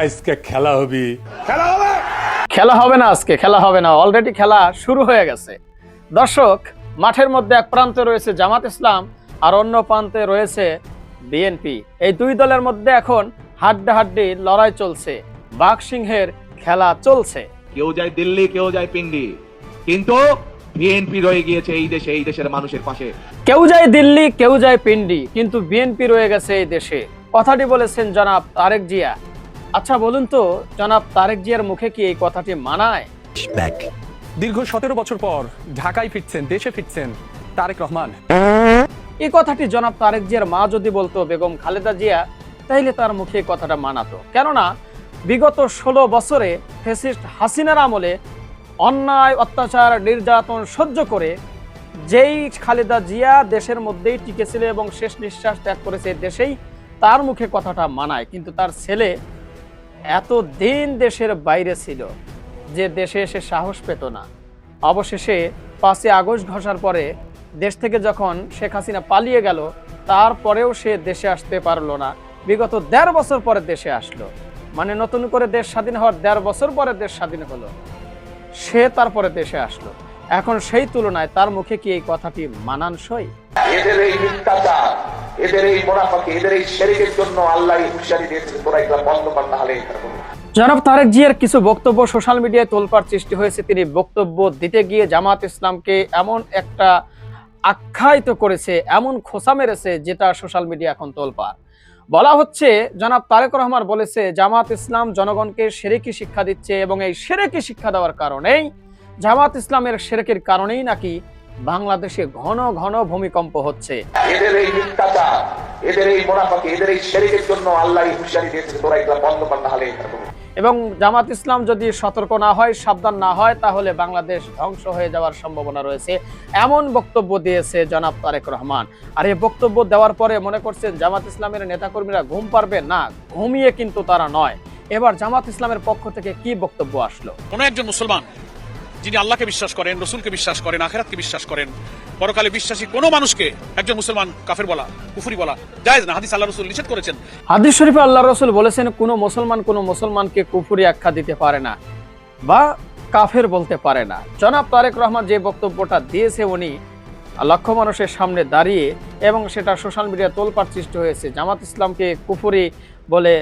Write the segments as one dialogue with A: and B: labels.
A: আজকে খেলা হবি।
B: খেলা হবে? না আজকে খেলা হবে না। অলরেডি খেলা শুরু হয়ে গেছে। দর্শক মাঠের মধ্যে এক প্রান্তে রয়েছে জামাত ইসলাম আর অন্য প্রান্তে রয়েছে বিএনপি এই দুই দলের মধ্যে এখন হাড্ডাহাড্ডি লড়াই চলছে। বাঘ সিংহের খেলা চলছে।
C: কেউ যায় দিল্লি কেউ যায় পিন্ডি। কিন্তু বিএনপি রয়ে গিয়েছে এই দেশে এই দেশের মানুষের পাশে।
B: কেউ যায় দিল্লি কেউ যায় পিন্ডি কিন্তু বিএনপি রয়ে গেছে এই দেশে। কথাটি বলেছেন জনাব তারেক জিয়া। আচ্ছা বলুন তো জনাব তারেক জিয়ার মুখে কি এই কথাটি মানায়?
D: দীর্ঘ সতেরো বছর পর ঢাকায় ফিরছেন দেশে ফিরছেন তারেক রহমান।
B: এই কথাটি জনাব তারেক জিয়ার মা যদি বলতো বেগম খালেদা জিয়া তাইলে তার মুখে এই কথাটা মানাতো। কেননা বিগত ষোলো বছরে ফেসিস্ট হাসিনার আমলে অন্যায় অত্যাচার নির্যাতন সহ্য করে যেই খালেদা জিয়া দেশের মধ্যেই টিকেছিল এবং শেষ নিঃশ্বাস ত্যাগ করেছে দেশেই তার মুখে কথাটা মানায়। কিন্তু তার ছেলে এত দিন দেশের বাইরে ছিল যে দেশে এসে সাহস পেত না। অবশেষে পাঁচই আগস্ট ঘষার পরে দেশ থেকে যখন শেখ হাসিনা পালিয়ে গেল, তারপরেও সে দেশে আসতে পারল না। বিগত দেড় বছর পরে দেশে আসলো। মানে নতুন করে দেশ স্বাধীন হওয়ার দেড় বছর পরে দেশ স্বাধীন হলো। সে তারপরে দেশে আসলো। এখন সেই তুলনায় তার মুখে কি এই কথাটি মানানসই?
E: এদের এই মিথ্যাচার এদের এই মোনাফাকে এদের এই শেরিকের জন্য আল্লাহ হুশিয়ারি দিয়েছে তোরা এগুলা বন্ধ কর না হলে এখানে কোনো
B: জনাব তারেক জিয়ার কিছু বক্তব্য সোশ্যাল মিডিয়ায় তোলপার সৃষ্টি হয়েছে। তিনি বক্তব্য দিতে গিয়ে জামাত ইসলামকে এমন একটা আখ্যায়িত করেছে এমন খোসা মেরেছে যেটা সোশ্যাল মিডিয়া এখন তোলপার বলা হচ্ছে জনাব তারেক রহমান বলেছে জামাত ইসলাম জনগণকে সেরেকি শিক্ষা দিচ্ছে এবং এই সেরেকি শিক্ষা দেওয়ার কারণেই জামাত ইসলামের সেরেকের কারণেই নাকি বাংলাদেশে ঘন ঘন ভূমিকম্প হচ্ছে।
E: এদের এই মিথ্যাচার এদের এই মোনাফাকে এদের এই শেরিকের জন্য আল্লাহ হুশিয়ারি দিয়েছে তোরা এগুলা বন্ধ কর না হলে এখানে কোনো
B: এবং জামাত ইসলাম যদি সতর্ক না হয় সাবধান না হয় তাহলে বাংলাদেশ ধ্বংস হয়ে যাওয়ার সম্ভাবনা রয়েছে এমন বক্তব্য দিয়েছে জনাব তারেক রহমান। আর এই বক্তব্য দেওয়ার পরে মনে করছেন জামাত ইসলামের নেতাকর্মীরা ঘুম পারবে? না ঘুমিয়ে কিন্তু তারা নয়। এবার জামাত ইসলামের পক্ষ থেকে কি বক্তব্য আসলো?
F: কোন একজন মুসলমান যিনি আল্লাহকে বিশ্বাস করেন, রসুলকে বিশ্বাস করেন, আখেরাতকে বিশ্বাস করেন, পরকালে বিশ্বাসী কোনো মানুষকে একজন মুসলমান কাফের বলা, কুফুরি বলা জায়েজ না। হাদিস আল্লাহ রসুল নিষেধ করেছেন।
B: হাদিস শরীফে আল্লাহ রসুল বলেছেন, কোনো মুসলমান কোনো মুসলমানকে কুফুরি আখ্যা দিতে পারে না বা কাফের বলতে পারে না। জনাব তারেক রহমান যে বক্তব্যটা দিয়েছে উনি লক্ষ মানুষের সামনে দাঁড়িয়ে এবং সেটা সোশ্যাল মিডিয়া তোলপাড় সৃষ্টি হয়েছে। জামাত ইসলামকে কুফুরি বলে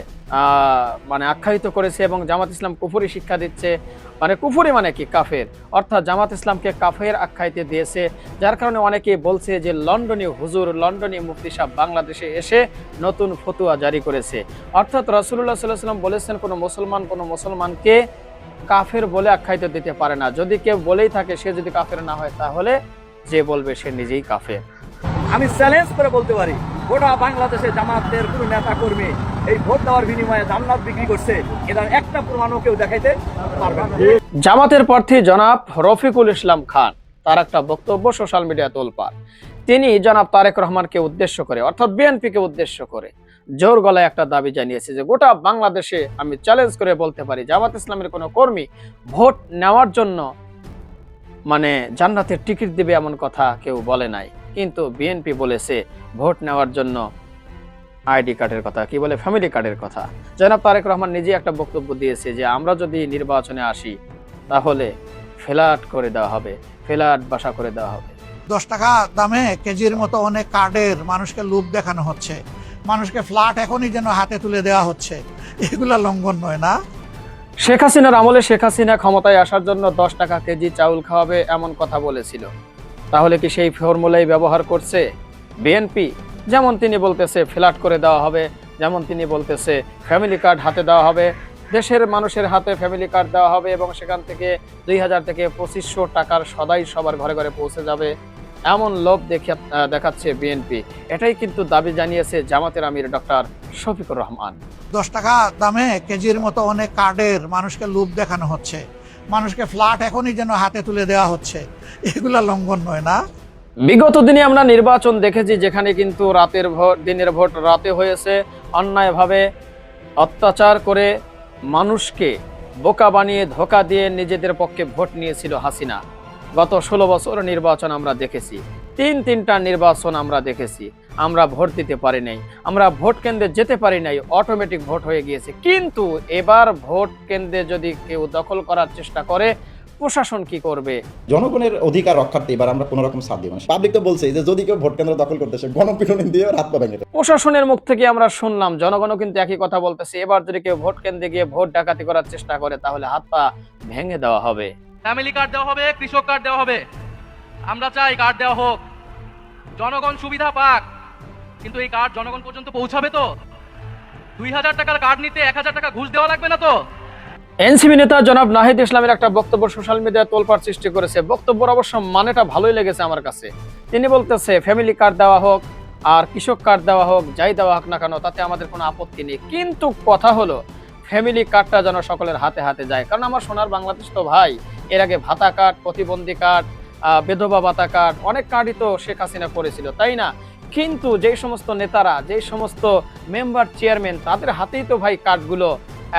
B: মানে আখ্যায়িত করেছে এবং জামাত ইসলাম কুফুরি শিক্ষা দিচ্ছে। মানে কুফুরি মানে কি? কাফের। অর্থাৎ জামাত ইসলামকে কাফের আখ্যায়িত দিয়েছে, যার কারণে অনেকে বলছে যে লন্ডনী হুজুর, লন্ডনী মুফতি সাহেব বাংলাদেশে এসে নতুন ফতুয়া জারি করেছে। অর্থাৎ রসুল্লাহ সাল্লাহ সাল্লাম বলেছেন, কোনো মুসলমান কোনো মুসলমানকে কাফের বলে আখ্যায়িত দিতে পারে না। যদি কেউ বলেই থাকে, সে যদি কাফের না হয়, তাহলে যে বলবে সে নিজেই কাফের।
G: আমি চ্যালেঞ্জ করে বলতে পারি গোটা বাংলাদেশে জামাতের কোনো নেতা কর্মী এই ভোট দেওয়ার বিনিময়ে জান্নাত বিক্রি করছে এটার একটা প্রমাণও কেউ দেখাইতে পারবে
B: জামাতের প্রার্থী জনাব রফিকুল ইসলাম খান তার একটা বক্তব্য সোশ্যাল মিডিয়া তোলপার তিনি জনাব তারেক রহমানকে উদ্দেশ্য করে অর্থাৎ বিএনপিকে উদ্দেশ্য করে জোর গলায় একটা দাবি জানিয়েছে যে গোটা বাংলাদেশে আমি চ্যালেঞ্জ করে বলতে পারি জামাত ইসলামের কোনো কর্মী ভোট নেওয়ার জন্য মানে জান্নাতের টিকিট দেবে এমন কথা কেউ বলে নাই। কিন্তু বিএনপি বলেছে ভোট নেওয়ার জন্য আইডি কার্ডের কথা, কি বলে ফ্যামিলি কার্ডের কথা। জনাব তারেক রহমান নিজে একটা বক্তব্য দিয়েছে যে, আমরা যদি নির্বাচনে আসি, তাহলে ফ্ল্যাট করে দেওয়া হবে, ফ্ল্যাট বাসা করে দেওয়া হবে।
H: দশ টাকা দামে কেজির মতো অনেক কার্ডের মানুষকে লোভ দেখানো হচ্ছে। মানুষকে ফ্ল্যাট এখনই যেন হাতে তুলে দেওয়া হচ্ছে। এগুলা লঙ্ঘন নয় না?
B: শেখ হাসিনার আমলে শেখ হাসিনা ক্ষমতায় আসার জন্য দশ টাকা কেজি চাউল খাওয়াবে এমন কথা বলেছিল। তাহলে কি সেই ফর্মুলাই ব্যবহার করছে বিএনপি? যেমন তিনি বলতেছে, ফ্ল্যাট করে দেওয়া হবে। যেমন তিনি বলতেছে, ফ্যামিলি কার্ড হাতে দেওয়া হবে। দেশের মানুষের হাতে ফ্যামিলি কার্ড দেওয়া হবে এবং সেখান থেকে দুই হাজার থেকে পঁচিশশো টাকার সদাই সবার ঘরে ঘরে পৌঁছে যাবে। এমন লোভ দেখে দেখাচ্ছে বিএনপি এটাই কিন্তু দাবি জানিয়েছে জামাতের আমির ডক্টর শফিকুর রহমান।
H: দশ টাকা দামে কেজির মতো অনেক কার্ডের মানুষকে লোভ দেখানো হচ্ছে। মানুষকে ফ্ল্যাট এখনই যেন হাতে তুলে দেওয়া হচ্ছে। এগুলা লঙ্ঘন নয় না?
B: বিগত দিনে আমরা নির্বাচন দেখেছি যেখানে কিন্তু রাতের ভোট দিনের ভোট রাতে হয়েছে। অন্যায়ভাবে অত্যাচার করে মানুষকে বোকা বানিয়ে ধোকা দিয়ে নিজেদের পক্ষে ভোট নিয়েছিল হাসিনা। গত ষোলো বছর নির্বাচন আমরা দেখেছি। তিন তিনটা নির্বাচন আমরা দেখেছি। আমরা ভোট দিতে পারি নাই। আমরা ভোট কেন্দ্রে যেতে পারি নাই। অটোমেটিক ভোট হয়ে গিয়েছে। কিন্তু এবার ভোট কেন্দ্রে যদি কেউ দখল করার চেষ্টা করে প্রশাসন কি করবে?
A: জনগণের অধিকার রক্ষার্থে এবার আমরা কোনো রকম সাথ দিব না। পাবলিক তো বলছে যে যদি কেউ ভোট কেন্দ্র দখল করতেছে গণপিটুনি দিয়ে রাত পা ভেঙে
B: প্রশাসনের মুখ থেকে আমরা শুনলাম জনগণও কিন্তু একই কথা বলতেছে এবার যদি কেউ ভোট কেন্দ্রে গিয়ে ভোট ডাকাতি করার চেষ্টা করে তাহলে হাত পা ভেঙে দেওয়া হবে।
I: ফ্যামিলি কার্ড দেওয়া হবে, কৃষক কার্ড দেওয়া হবে। আমরা চাই কার্ড দেওয়া হোক। জনগণ সুবিধা পাক। কিন্তু এই কার্ড জনগণ পর্যন্ত পৌঁছাবে তো? দুই হাজার টাকার কার্ড নিতে এক হাজার টাকা ঘুষ দেওয়া লাগবে না তো?
B: এনসিবি নেতা জনাব নাহিদ ইসলামের একটা বক্তব্য সোশ্যাল মিডিয়ায় তোলপাড় সৃষ্টি করেছে। বক্তব্যের অবশ্য মানেটা ভালোই লেগেছে আমার কাছে। তিনি বলতেছে, ফ্যামিলি কার্ড দেওয়া হোক আর কৃষক কার্ড দেওয়া হোক, যাই দেওয়া হোক না কেন, তাতে আমাদের কোনো আপত্তি নেই। কিন্তু কথা হলো, ফ্যামিলি কার্ডটা যেন সকলের হাতে হাতে যায়। কারণ আমার সোনার বাংলাদেশ তো ভাই এর আগে ভাতা কার্ড, প্রতিবন্ধী কার্ড বেধবা ভাতা কার্ড, অনেক কার্ডই তো শেখ হাসিনা করেছিল, তাই না? কিন্তু যেই সমস্ত নেতারা, যেই সমস্ত মেম্বার চেয়ারম্যান তাদের হাতেই তো ভাই কার্ডগুলো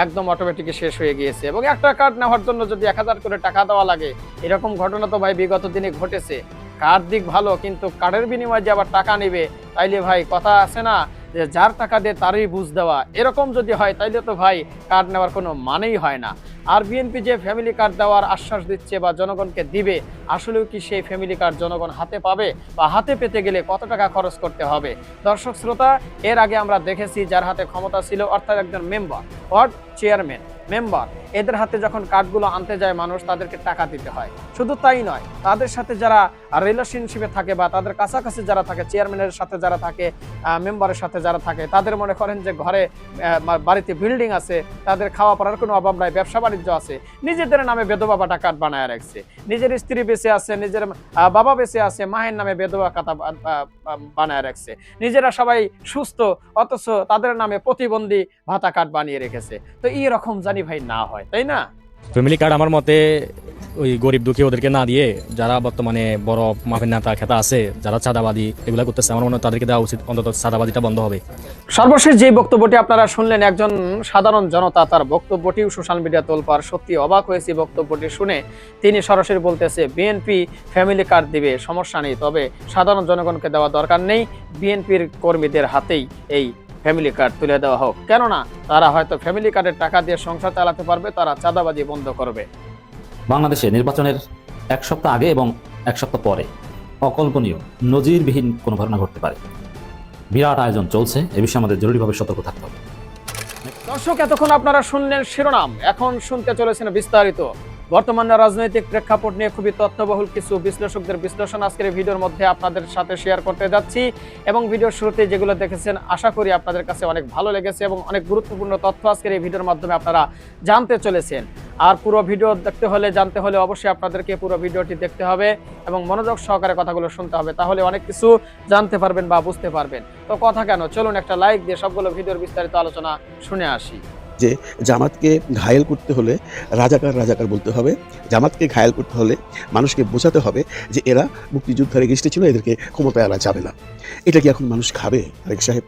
B: একদম অটোমেটিক শেষ হয়ে গিয়েছে এবং একটা কার্ড নেওয়ার জন্য যদি এক হাজার করে টাকা দেওয়া লাগে, এরকম ঘটনা তো ভাই বিগত দিনে ঘটেছে। কার্ড দিক ভালো, কিন্তু কার্ডের বিনিময়ে যে আবার টাকা নেবে, তাইলে ভাই কথা আছে না? যে যার টাকা দিয়ে তারই বুঝ দেওয়া, এরকম যদি হয়, তাইলে তো ভাই কার্ড নেওয়ার কোনো মানেই হয় না। আর বিএনপি যে ফ্যামিলি কার্ড দেওয়ার আশ্বাস দিচ্ছে বা জনগণকে দিবে, আসলেও কি সেই ফ্যামিলি কার্ড জনগণ হাতে পাবে বা হাতে পেতে গেলে কত টাকা খরচ করতে হবে? দর্শক শ্রোতা, এর আগে আমরা দেখেছি যার হাতে ক্ষমতা ছিল, অর্থাৎ একজন মেম্বার ওয়ার্ড চেয়ারম্যান মেম্বার, এদের হাতে যখন কার্ডগুলো আনতে যায় মানুষ, তাদেরকে টাকা দিতে হয়। শুধু তাই নয়, তাদের সাথে যারা রিলেশনশিপে থাকে বা তাদের কাছাকাছি যারা থাকে চেয়ারম্যানের সাথে যারা থাকে মেম্বারের সাথে যারা থাকে, তাদের মনে করেন যে ঘরে বাড়িতে বিল্ডিং আছে, তাদের খাওয়া পড়ার কোনো অভাব নাই, ব্যবসা বাণিজ্য আছে, নিজেদের নামে বেদবা বাটা কার্ড বানায় রাখছে। নিজের স্ত্রী বেঁচে আছে, নিজের বাবা বেঁচে আছে, মায়ের নামে বেদবা কাতা বানায় রাখছে। নিজেরা সবাই সুস্থ, অথচ তাদের নামে প্রতিবন্ধী ভাতা কার্ড বানিয়ে রেখেছে। তো এই রকম জানি ভাই না হয় তাই না?
J: ফ্যামিলি কার্ড আমার মতে ওই গরিব দুঃখী ওদেরকে না দিয়ে যারা বর্তমানে বড় মাফির নেতা খেতা আছে যারা চাঁদাবাদী এগুলা করতেছে আমার মনে হয় তাদেরকে দেওয়া উচিত অন্তত চাঁদাবাদিটা বন্ধ হবে।
B: সর্বশেষ যে বক্তব্যটি আপনারা শুনলেন একজন সাধারণ জনতা তার বক্তব্যটিও সোশ্যাল মিডিয়া তোলপার সত্যি অবাক হয়েছে বক্তব্যটি শুনে। তিনি সরাসরি বলতেছে বিএনপি ফ্যামিলি কার্ড দিবে সমস্যা নেই তবে সাধারণ জনগণকে দেওয়া দরকার নেই বিএনপির কর্মীদের হাতেই এই ফ্যামিলি কার্ড তুলে দেওয়া হোক। কেননা তারা হয়তো ফ্যামিলি কার্ডের টাকা দিয়ে সংসার চালাতে পারবে তারা চাঁদাবাজি বন্ধ করবে।
K: বাংলাদেশে নির্বাচনের এক সপ্তাহ আগে এবং এক সপ্তাহ পরে অকল্পনীয় নজিরবিহীন কোনো ঘটনা ঘটতে পারে। বিরাট আয়োজন চলছে এ বিষয়ে আমাদের জরুরিভাবে সতর্ক থাকতে হবে।
B: দর্শক এতক্ষণ আপনারা শুনলেন শিরোনাম। এখন শুনতে চলেছেন বিস্তারিত। বর্তমান রাজনৈতিক প্রেক্ষাপট নিয়ে খুবই তথ্যবহুল কিছু বিশ্লেষকদের বিশ্লেষণ আজকের ভিডিওর মধ্যে আপনাদের সাথে শেয়ার করতে যাচ্ছি এবং ভিডিওর শুরুতে যেগুলো দেখেছেন, আশা করি আপনাদের কাছে অনেক ভালো লেগেছে এবং অনেক গুরুত্বপূর্ণ তথ্য আজকের এই ভিডিওর মাধ্যমে আপনারা জানতে চলেছেন। আর পুরো ভিডিও দেখতে হলে, জানতে হলে অবশ্যই আপনাদেরকে পুরো ভিডিওটি দেখতে হবে এবং মনোযোগ সহকারে কথাগুলো শুনতে হবে, তাহলে অনেক কিছু জানতে পারবেন বা বুঝতে পারবেন। তো কথা কেন? চলুন একটা লাইক দিয়ে সবগুলো ভিডিওর বিস্তারিত আলোচনা শুনে আসি।
L: যে জামাতকে ঘায়েল করতে হলে রাজাকার রাজাকার বলতে হবে। জামাতকে ঘায়েল করতে হলে মানুষকে বোঝাতে হবে যে এরা মুক্তিযুদ্ধের এগেস্টে ছিল, এদেরকে ক্ষমতায় আনা যাবে না। এটা কি এখন মানুষ খাবে আরেক সাহেব?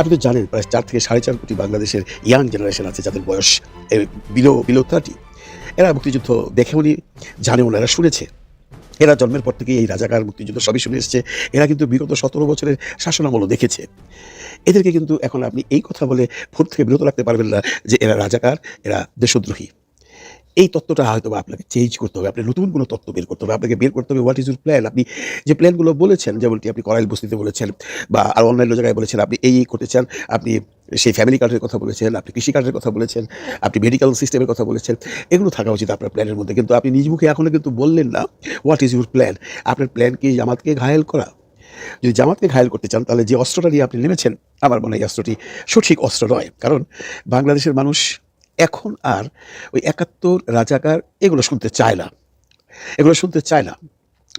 L: আপনি তো জানেন, প্রায় চার থেকে সাড়ে চার কোটি বাংলাদেশের ইয়াং জেনারেশন আছে যাদের বয়স বিলো বিলো থার্টি এরা মুক্তিযুদ্ধ দেখেও নি, জানেও না, এরা শুনেছে। এরা জন্মের পর থেকেই এই রাজাকার মুক্তিযুদ্ধ সবই শুনে এসছে। এরা কিন্তু বিগত সতেরো বছরের শাসনামলও দেখেছে। এদেরকে কিন্তু এখন আপনি এই কথা বলে ভোট থেকে বিরত রাখতে পারবেন না যে এরা রাজাকার, এরা দেশদ্রোহী। এই তত্ত্বটা হয়তো আপনাকে চেঞ্জ করতে হবে। আপনি নতুন কোনো তত্ত্ব বের করতে হবে। আপনাকে বের করতে হবে হোয়াট ইজ ইউর প্ল্যান আপনি যে প্ল্যানগুলো বলেছেন, যেমনটি আপনি করাইল বস্তিতে বলেছেন বা আর অন্যান্য জায়গায় বলেছেন, আপনি এই এই করতে চান, আপনি সেই ফ্যামিলি কার্ডের কথা বলেছেন, আপনি কৃষি কার্ডের কথা বলেছেন, আপনি মেডিকেল সিস্টেমের কথা বলেছেন, এগুলো থাকা উচিত আপনার প্ল্যানের মধ্যে। কিন্তু আপনি নিজ মুখে এখনও কিন্তু বললেন না হোয়াট ইজ ইউর প্ল্যান আপনার প্ল্যান কি জামাতকে ঘায়েল করা? যদি জামাতকে ঘায়ল করতে চান, তাহলে যে অস্ত্রটা নিয়ে আপনি নেমেছেন, আমার মনে হয় অস্ত্রটি সঠিক অস্ত্র নয়। কারণ বাংলাদেশের মানুষ এখন আর ওই একাত্তর রাজাকার এগুলো শুনতে চায় না। এগুলো শুনতে চায় না।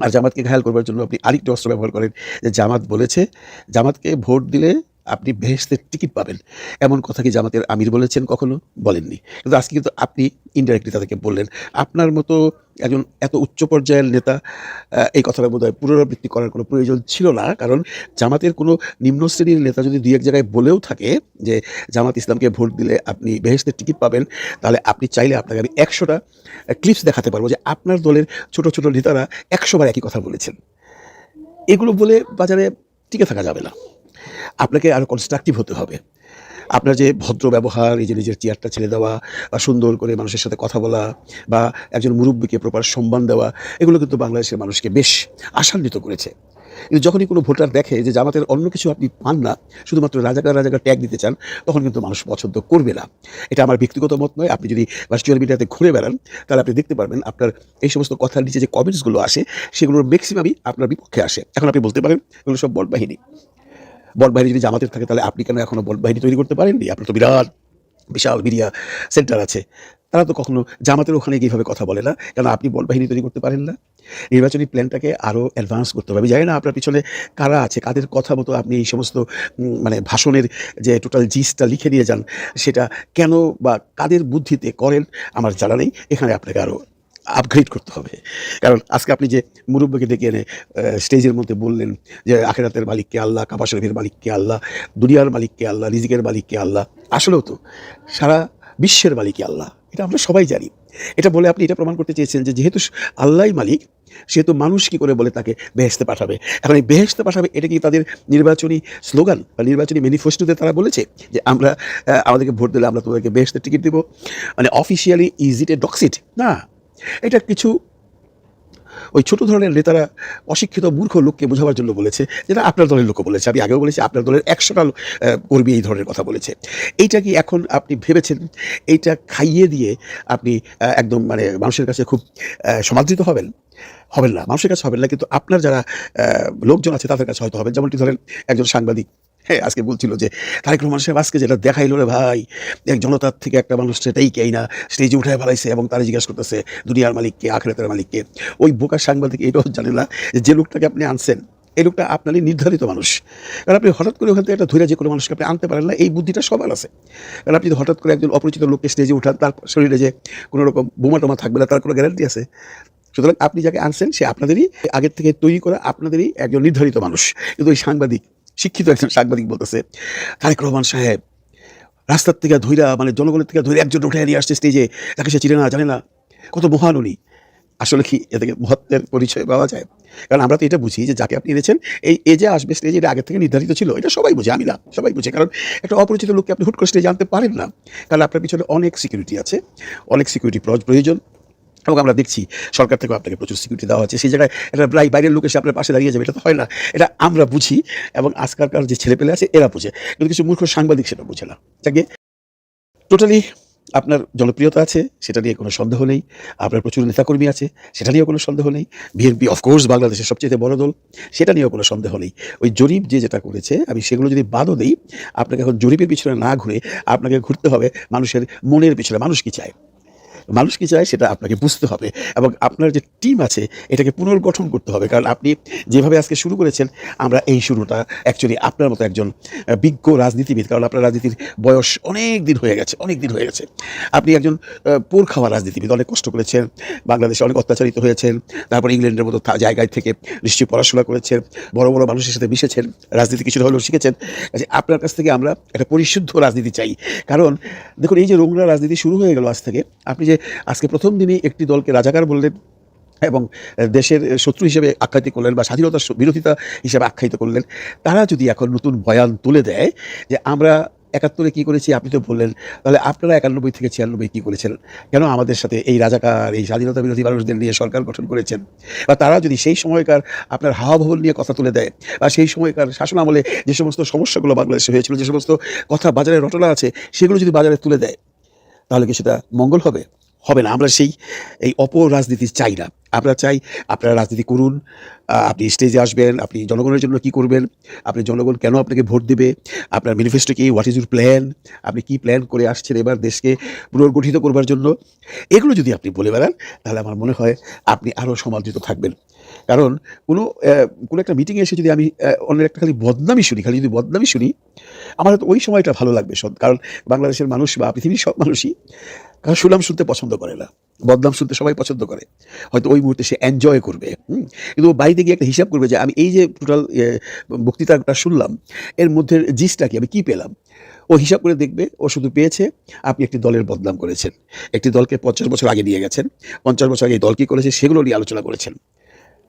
L: আর জামাতকে ঘায়াল করবার জন্য আপনি আরেকটি অস্ত্র ব্যবহার করেন, যে জামাত বলেছে, জামাতকে ভোট দিলে আপনি বেহেস্তের টিকিট পাবেন। এমন কথা কি জামাতের আমির বলেছেন, কখনো বলেননি। কিন্তু আজকে কিন্তু আপনি ইনডাইরেক্টলি তাদেরকে বললেন। আপনার মতো একজন এত উচ্চ পর্যায়ের নেতা এই কথাটা বোধ হয় পুনরাবৃত্তি করার কোনো প্রয়োজন ছিল না। কারণ জামাতের কোনো নিম্ন শ্রেণির নেতা যদি দুই এক জায়গায় বলেও থাকে যে, জামাত ইসলামকে ভোট দিলে আপনি বেহেস্তের টিকিট পাবেন, তাহলে আপনি চাইলে আপনাকে আমি একশোটা ক্লিপস দেখাতে পারব যে আপনার দলের ছোট ছোট নেতারা একশোবার একই কথা বলেছেন। এগুলো বলে বাজারে টিকে থাকা যাবে না। আপনাকে আরও কনস্ট্রাকটিভ হতে হবে। আপনার যে ভদ্র ব্যবহার, এই যে নিজের চেয়ারটা ছেড়ে দেওয়া বা সুন্দর করে মানুষের সাথে কথা বলা বা একজন মুরব্বীকে প্রপার সম্মান দেওয়া, এগুলো কিন্তু বাংলাদেশের মানুষকে বেশ আশান্বিত করেছে। কিন্তু যখনই কোনো ভোটার দেখে যে জামাতের অন্য কিছু আপনি পান না, শুধুমাত্র রাজাকার রাজাকার ট্যাগ দিতে চান, তখন কিন্তু মানুষ পছন্দ করবে না। এটা আমার ব্যক্তিগত মত নয়। আপনি যদি ভার্চুয়াল মিডিয়াতে ঘুরে বেড়ান, তাহলে আপনি দেখতে পারবেন আপনার এই সমস্ত কথার নিচে যে কমেন্টসগুলো আসে, সেগুলোর ম্যাক্সিমামই আপনার বিপক্ষে আসে। এখন আপনি বলতে পারেন, এগুলো সব বল বাহিনী। বল বাহিনী যদি জামাতের থাকে, তাহলে আপনি কেন এখনও বল বাহিনী তৈরি করতে পারেননি? আপনার তো বিরাট, বিশাল মিডিয়া সেন্টার আছে। তারা তো কখনো জামাতের ওখানে এইভাবে কথা বলে না। কেন আপনি বল বাহিনী তৈরি করতে পারেন না? নির্বাচনী প্ল্যানটাকে আরও অ্যাডভান্স করতে হবে। জানি না আপনার পিছনে কারা আছে, কাদের কথা মতো আপনি এই সমস্ত মানে ভাষণের যে টোটাল জিসটা লিখে নিয়ে যান, সেটা কেন বা কাদের বুদ্ধিতে করেন, আমার জানা নেই। এখানে আপনাকে আরও আপগ্রেড করতে হবে। কারণ আজকে আপনি যে মুরব্বীকে ডেকে এনে স্টেজের মধ্যে বললেন যে আখেরাতের মালিককে আল্লাহ, কাবা শরীফের মালিককে আল্লাহ, দুনিয়ার মালিককে আল্লাহ, রিজিকের মালিককে আল্লাহ, আসলেও তো সারা বিশ্বের মালিকই আল্লাহ। এটা আমরা সবাই জানি। এটা বলে আপনি এটা প্রমাণ করতে চেয়েছেন যে যেহেতু আল্লাহই মালিক, সেহেতু মানুষ কি করে বলে তাকে বেহেস্তে পাঠাবে? এখন এই বেহেস্তে পাঠাবে, এটা কি তাদের নির্বাচনী স্লোগান বা নির্বাচনী ম্যানিফেস্টোতে তারা বলেছে? যে আমরা আমাদেরকে ভোট দিলে আমরা তোমাদেরকে বেহেস্তের টিকিট দেবো। মানে অফিসিয়ালি ইজ ইট এ ডক্সিট না এটা কিছু ওই ছোট ধরনের নেতারা অশিক্ষিত মূর্খ লোককে বোঝাবার জন্য বলেছে, যেটা আপনার দলের লোক বলেছে। আমি আগেও বলেছি, আপনার দলের একশোটা কর্মী এই ধরনের কথা বলেছে। এইটা কি এখন আপনি ভেবেছেন? এইটা খাইয়ে দিয়ে আপনি একদম মানে মানুষের কাছে খুব সমাদৃত হবেন? হবেন না। মানুষের কাছে হবেন না, কিন্তু আপনার যারা লোকজন আছে তাদের কাছে হয়তো হবেন। যেমনটি ধরেন একজন সাংবাদিক হ্যাঁ আজকে বলছিল যে তারেক রহমান সাহেব আজকে যেটা দেখাইলো রে ভাই, এক জনতার থেকে একটা মানুষ সেটাই কেই না, স্টেজে উঠে ফেলাইছে এবং তারা জিজ্ঞাসা করতেছে, দুনিয়ার মালিককে, আখেরাতের মালিককে। ওই বোকার সাংবাদিক এটাও জানে না যে লোকটাকে আপনি আনছেন, এই লোকটা আপনারই নির্ধারিত মানুষ। কারণ আপনি হঠাৎ করে ওখান থেকে একটা ধৈর্য যে কোনো মানুষকে আপনি আনতে পারেন না, এই বুদ্ধিটা সবার আছে। কারণ আপনি যদি হঠাৎ করে একজন অপরিচিত লোককে স্টেজে উঠান, তার শরীরে যে কোনো রকম বোমা টোমা থাকবে না, তার কোনো গ্যারান্টি আছে। সুতরাং আপনি যাকে আনছেন, সে আপনাদেরই আগের থেকে তৈরি করা আপনাদেরই একজন নির্ধারিত মানুষ। কিন্তু ওই সাংবাদিক শিক্ষিত একজন সাংবাদিক বলতেছে, তারেক রহমান সাহেব, রাস্তার থেকে ধৈরা মানে জনগণের থেকে ধৈরে একজন উঠে নিয়ে আসছে স্টেজে তাকে সে চিনে না, জানে না। কত মহান উনি। আসলে কি এ থেকে মহত্বের পরিচয় পাওয়া যায়? কারণ আমরা তো এটা বুঝি যে যাকে আপনি এনেছেন, এই এজে আসবে স্টেজে এটা আগে থেকে নির্ধারিত ছিল। এটা সবাই বুঝে, আমি না, সবাই বুঝে। কারণ একটা অপরিচিত লোককে আপনি হুট করে স্টেজে আনতে পারেন না। কারণ আপনার পিছনে অনেক সিকিউরিটি আছে, অনেক সিকিউরিটি প্রয়োজন। এবং আমরা দেখছি সরকার থেকেও আপনাকে প্রচুর সিকিউরিটি দেওয়া হচ্ছে। সেই জায়গায় একটা প্রায় বাইরের লোক এসে আপনার পাশে দাঁড়িয়ে যাবে, এটা তো হয় না। এটা আমরা বুঝি এবং আজকালকার যে ছেলেপেলে আছে, এরা বুঝে। কিন্তু কিছু মূর্খ সাংবাদিক সেটা বুঝে না। যাকে টোটালি আপনার জনপ্রিয়তা আছে, সেটা নিয়ে কোনো সন্দেহ নেই। আপনার প্রচুর নেতাকর্মী আছে, সেটা নিয়েও কোনো সন্দেহ নেই। বিএনপি অফকোর্স বাংলাদেশের সবচেয়ে বড় দল, সেটা নিয়েও কোনো সন্দেহ নেই। ওই জরিপ যে যেটা করেছে, আমি সেগুলো যদি বাদও দিই, আপনাকে এখন জরিপের পিছনে না ঘুরে আপনাকে ঘুরতে হবে মানুষের মনের পিছনে। মানুষ কি চায়? মানুষ কি চায় সেটা আপনাকে বুঝতে হবে এবং আপনার যে টিম আছে, এটাকে পুনর্গঠন করতে হবে। কারণ আপনি যেভাবে আজকে শুরু করেছেন, আমরা এই শুরুটা অ্যাকচুয়ালি আপনার মতো একজন বিজ্ঞ রাজনীতিবিদ, কারণ আপনার রাজনীতির বয়স অনেক দিন হয়ে গেছে, অনেক দিন হয়ে গেছে। আপনি একজন পোর খাওয়া রাজনীতিবিদ, অনেক কষ্ট করেছেন, বাংলাদেশে অনেক অত্যাচারিত হয়েছেন, তারপর ইংল্যান্ডের মতো জায়গায় থেকে নিশ্চয়ই পড়াশোনা করেছেন, বড় বড় মানুষের সাথে মিশেছেন, রাজনীতি কিছুটা হলেও শিখেছেন। কাজে আপনার কাছ থেকে আমরা একটা পরিশুদ্ধ রাজনীতি চাই। কারণ দেখুন, এই যে রোংরা রাজনীতি শুরু হয়ে গেল আজ থেকে আপনি যে আজকে প্রথম দিনই একটি দলকে রাজাকার বললেন এবং দেশের শত্রু হিসেবে আখ্যায়িত করলেন বা স্বাধীনতার বিরোধিতা হিসেবে আখ্যায়িত করলেন, তারা যদি এখন নতুন বয়ান তুলে দেয় যে আমরা একাত্তরে কী করেছি, আপনি তো বললেন, তাহলে আপনারা একানব্বই থেকে ছিয়ানব্বই কী করেছেন? কেন আমাদের সাথে এই রাজাকার, এই স্বাধীনতা বিরোধী মানুষদের নিয়ে সরকার গঠন করেছেন? বা তারা যদি সেই সময়কার আপনার হাওয়া নিয়ে কথা তুলে দেয়, বা সেই সময়কার শাসন আমলে যে সমস্ত সমস্যাগুলো বাংলাদেশে হয়েছিল, যে সমস্ত কথা বাজারে রটনা আছে, সেগুলো যদি বাজারে তুলে দেয় তাহলে কি সেটা মঙ্গল হবে? হবে না। আমরা সেই এই অপর রাজনীতি চাই না। আমরা চাই আপনারা রাজনীতি করুন। আপনি স্টেজে আসবেন আপনি জনগণের জন্য কি করবেন? আপনি জনগণ কেন আপনাকে ভোট দেবে? আপনার ম্যানিফেস্টো কি? হোয়াট ইজ ইউর প্ল্যান আপনি কি প্ল্যান করে আসছেন এবার দেশকে পুনর্গঠিত করবার জন্য? এগুলো যদি আপনি বলে বেড়ান তাহলে আমার মনে হয় আপনি আরও সমাদৃত থাকবেন। কারণ কোনো কোনো একটা মিটিংয়ে এসে যদি আমি আহ, অন্যের একটা খালি বদনামি শুনি খালি যদি বদনামি শুনি আমার তো ওই সময়টা ভালো লাগবে সব, কারণ বাংলাদেশের মানুষ বা পৃথিবীর সব মানুষই কারণ সুনাম শুনতে পছন্দ করে না, বদনাম শুনতে সবাই পছন্দ করে। হয়তো ওই মুহূর্তে সে এনজয় করবে? কিন্তু ও বাড়িতে গিয়ে একটা হিসাব করবে যে, আমি এই যে টোটাল বক্তৃতাটা শুনলাম, এর মধ্যে জিসটা কি, আমি কী পেলাম? ও হিসাব করে দেখবে, ও শুধু পেয়েছে, আপনি একটি দলের বদনাম করেছেন। একটি দলকে পঞ্চাশ বছর আগে নিয়ে গেছেন, পঞ্চাশ বছর আগে এই দল কী করেছে, সেগুলো নিয়ে আলোচনা করেছেন।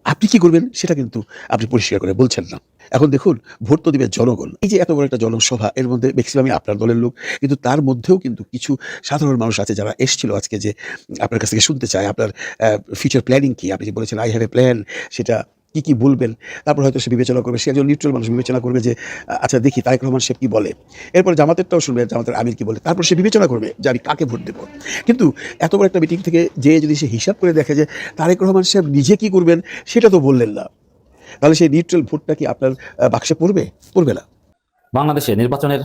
L: আপনি কি করবেন? সেটা কিন্তু আপনি পরিষ্কার করে বলছেন না। এখন দেখুন, ভোট তো দিবে জনগণ। এই যে এত বড় একটা জনসভা, এর মধ্যে ম্যাক্সিমামই আপনার দলের লোক। কিন্তু তার মধ্যেও কিন্তু কিছু সাধারণ মানুষ আছে যারা এসেছিল আজকে যে আপনার কাছ থেকে শুনতে চায়। আপনার ফিউচার প্ল্যানিং কি? আপনি যে বলেছেন আই হ্যাভ এ প্ল্যান সেটা কি কি বলবেন? তারপর হয়তো সে বিবেচনা করবে। সে একজন নিউট্রাল মানুষ, বিবেচনা করবে যে আচ্ছা দেখি তারেক রহমান সাহেব কি বলে? এরপর জামাতেরটাও শুনবে, জামাতের আমির কি বলে। তারপর সে বিবেচনা করবে যে, আমি কাকে ভোট দেবো? কিন্তু এত বড় একটা মিটিং থেকে যে যদি সে হিসাব করে দেখে যে, তারেক রহমান সাহেব নিজে কি করবেন? সেটা তো বললেন না। তাহলে সেই নিউট্রাল ভোটটা কি আপনার বাক্সে পড়বে? পড়বে না।
K: বাংলাদেশে নির্বাচনের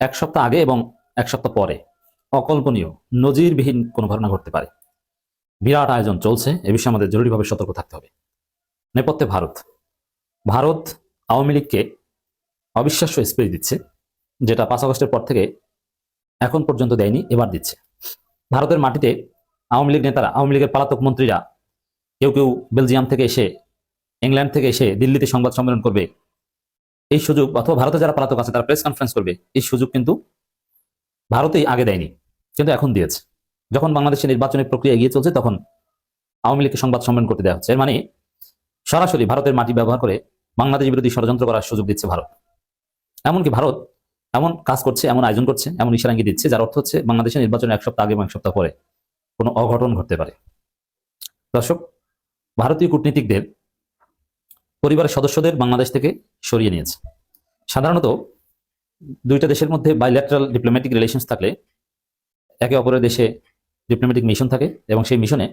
K: এক সপ্তাহ আগে এবং এক সপ্তাহ পরে অকল্পনীয়, নজিরবিহীন কোনো ঘটনা ঘটতে পারে। বিরাট আয়োজন চলছে। এ বিষয়ে আমাদের জরুরিভাবে সতর্ক থাকতে হবে। নেপথ্যে ভারত। ভারত আওয়ামী লীগকে অবিশ্বাস্য স্প্রে দিচ্ছে, যেটা পাঁচ আগস্টের পর থেকে এখন পর্যন্ত দেয়নি, এবার দিচ্ছে। ভারতের মাটিতে আওয়ামী লীগ নেতারা, আওয়ামী লীগের পলাতক মন্ত্রীরা কেউ কেউ বেলজিয়াম থেকে এসে, ইংল্যান্ড থেকে এসে দিল্লিতে সংবাদ সম্মেলন করবে। এই সুযোগ, অথবা ভারতে যারা পলাতক আছে, তারা প্রেস কনফারেন্স করবে। এই সুযোগ কিন্তু ভারতেই আগে দেয়নি, কিন্তু এখন দিয়েছে। যখন বাংলাদেশের নির্বাচনের প্রক্রিয়া এগিয়ে চলছে, তখন আওয়ামী লীগকে সংবাদ সম্মেলন করতে দেওয়া হচ্ছে। এর মানে সরাসরি ভারতের মাটি ব্যবহার করে বাংলাদেশ বিরোধী ষড়যন্ত্র করার সুযোগ দিচ্ছে ভারত। এমনকি ভারত এমন কাজ করছে, এমন আয়োজন করছে, এমন ইশারাঙ্গি দিচ্ছে, যার অর্থ হচ্ছে বাংলাদেশের নির্বাচনের এক সপ্তাহ আগে এবং এক সপ্তাহ পরে কোনো অঘটন ঘটতে পারে। দর্শক, ভারতীয় কূটনীতিকদের, পরিবারের সদস্যদের বাংলাদেশ থেকে সরিয়ে নিয়েছে। সাধারণত দুইটা দেশের মধ্যে বাইল্যাটারাল ডিপ্লোম্যাটিক রিলেশনস থাকলে একে অপরের দেশে ডিপ্লোম্যাটিক মিশন থাকে এবং সেই মিশনে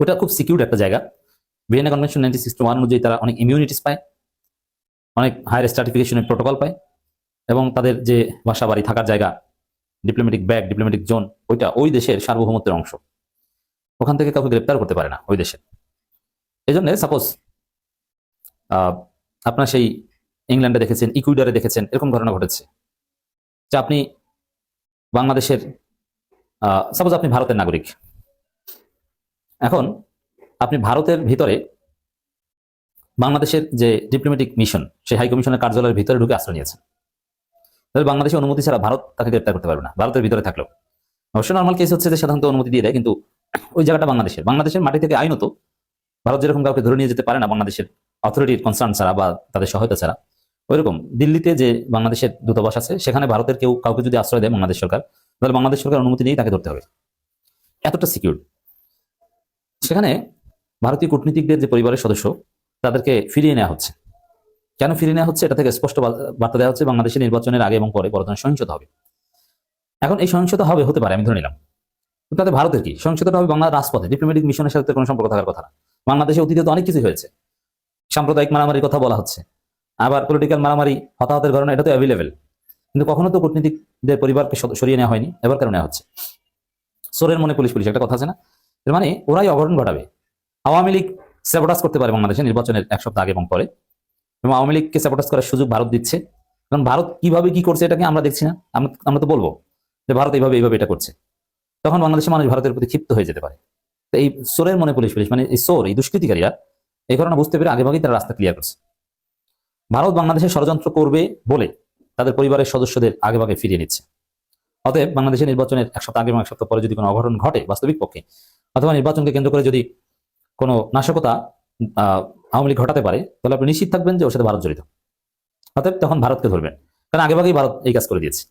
K: ওটা খুব সিকিউর একটা জায়গা। Vienna Convention nineteen sixty one অনুযায়ী তারা অনেক ইমিউনিটিস পায়, অনেক হায়ার স্টার্টিফিকেশনের প্রোটোকল পায় এবং তাদের যে বাসা বাড়ি থাকার জায়গা ডিপ্লোমেটিক ব্যাগ ডিপ্লোমেটিক জোন ওইটা ওই দেশের সার্বভৌমত্বের অংশ। ওখান থেকে কাউকে গ্রেপ্তার করতে পারে না ওই দেশে। এই জন্য সাপোজ আপনার সেই ইংল্যান্ডে দেখেছেন, ইকুইডারে দেখেছেন, এরকম ঘটনা ঘটেছে। যে আপনি বাংলাদেশের সাপোজ আপনি ভারতের নাগরিক। এখন আপনি ভারতের ভিতরে বাংলাদেশের যে ডিপ্লোম্যাটিক মিশন সেই হাই কমিশনের কার্যালয়ের ভিতরে ঢুকে আশ্রয় নিয়েছেন। তাহলে বাংলাদেশের অনুমতি ছাড়া ভারত তাকে গ্রেপ্তার করতে পারবে না। ভারতের ভিতরে থাকলেও। অবশ্য নর্মাল কেস হচ্ছে যে সাধারণত অনুমতি দিয়ে দেয়, কিন্তু ওই জায়গাটা বাংলাদেশের। বাংলাদেশের মাটি থেকে আইনত ভারত যেরকম কাউকে ধরে নিয়ে যেতে পারে না, বাংলাদেশের অথরিটির কনসার্ন ছাড়া বা তাদের সহায়তা ছাড়া, ওইরকম। দিল্লিতে যে বাংলাদেশের দূতাবাস আছে, সেখানে ভারতের কেউ কাউকে যদি আশ্রয় দেয় বাংলাদেশ সরকার, তাহলে বাংলাদেশ সরকার অনুমতি নিয়েই তাকে ধরতে হবে। এতটা সিকিউর সেখানে ভারতীয় কূটনীতিকদের যে পরিবারের সদস্য, তাদেরকে ফিরিয়ে নেওয়া হচ্ছে। কেন ফিরিয়ে নেওয়া হচ্ছে? এটা থেকে স্পষ্ট বার্তা দেওয়া হচ্ছে বাংলাদেশের নির্বাচনের আগে এবং পরে বড় সহিংসতা হবে। এখন এই সহিংসতা হবে হতে পারে, আমি ধরে নিলাম। তাতে ভারতের কি? সহিংসতাটা হবে বাংলার রাজপথে। ডিপ্লোম্যাটিক মিশনের সাথে কোনো সম্পর্ক থাকার কথা না। বাংলাদেশে অতীতে অনেক কিছু হয়েছে। সাম্প্রদায়িক মারামারির কথা বলা হচ্ছে। আবার পলিটিক্যাল মারামারি, হতাহতের ঘটনা, এটা তো অ্যাভেলেবেল কিন্তু কখনো তো কূটনীতিকদের পরিবারকে সরিয়ে নেওয়া হয়নি। এবার কেন নেওয়া হচ্ছে? সোরের মনে পুলিশ পুলিশ একটা কথা আছে না? এর মানে ওরাই অঘটন ঘটাবে। আওয়ামী লীগ স্যাবোটাস করতে পারে বাংলাদেশে নির্বাচনের এক সপ্তাহ আগে এবং পরে। এবং আওয়ামী লীগকে স্যাবোটাস করার সুযোগ ভারত দিচ্ছে। কারণ ভারত কীভাবে কি করছে এটাকে আমরা দেখছি না। আমরা তো বলব যে ভারত এইভাবে এইভাবে এটা করছে। তখন বাংলাদেশের মানুষ ভারতের প্রতি ক্ষিপ্ত হয়ে যেতে পারে। তো এই সোরের মনে পুলিশ পুলিশ মানে এই সোর, এই দুষ্কৃতিকারীরা এই ঘটনা বুঝতে পেরে আগেভাগেই তারা রাস্তা ক্লিয়ার করছে। ভারত বাংলাদেশে ষড়যন্ত্র করবে বলে তাদের পরিবারের সদস্যদের আগেভাগে ফিরিয়ে নিচ্ছে। অতএব বাংলাদেশের নির্বাচনের এক সপ্তাহ আগে এবং এক সপ্তাহ পরে যদি কোনো অঘটন ঘটে বাস্তবিক পক্ষে, অথবা নির্বাচনকে কেন্দ্র করে যদি কোনো নাশকতা আওয়ামী ঘটাতে পারে, তাহলে আপনি নিশ্চিত থাকবেন যে ওর সাথে ভারত জড়িত। অতএব তখন ভারতকে ধরবেন। কারণ আগেভাগেই ভারত এই কাজ করে দিয়েছে।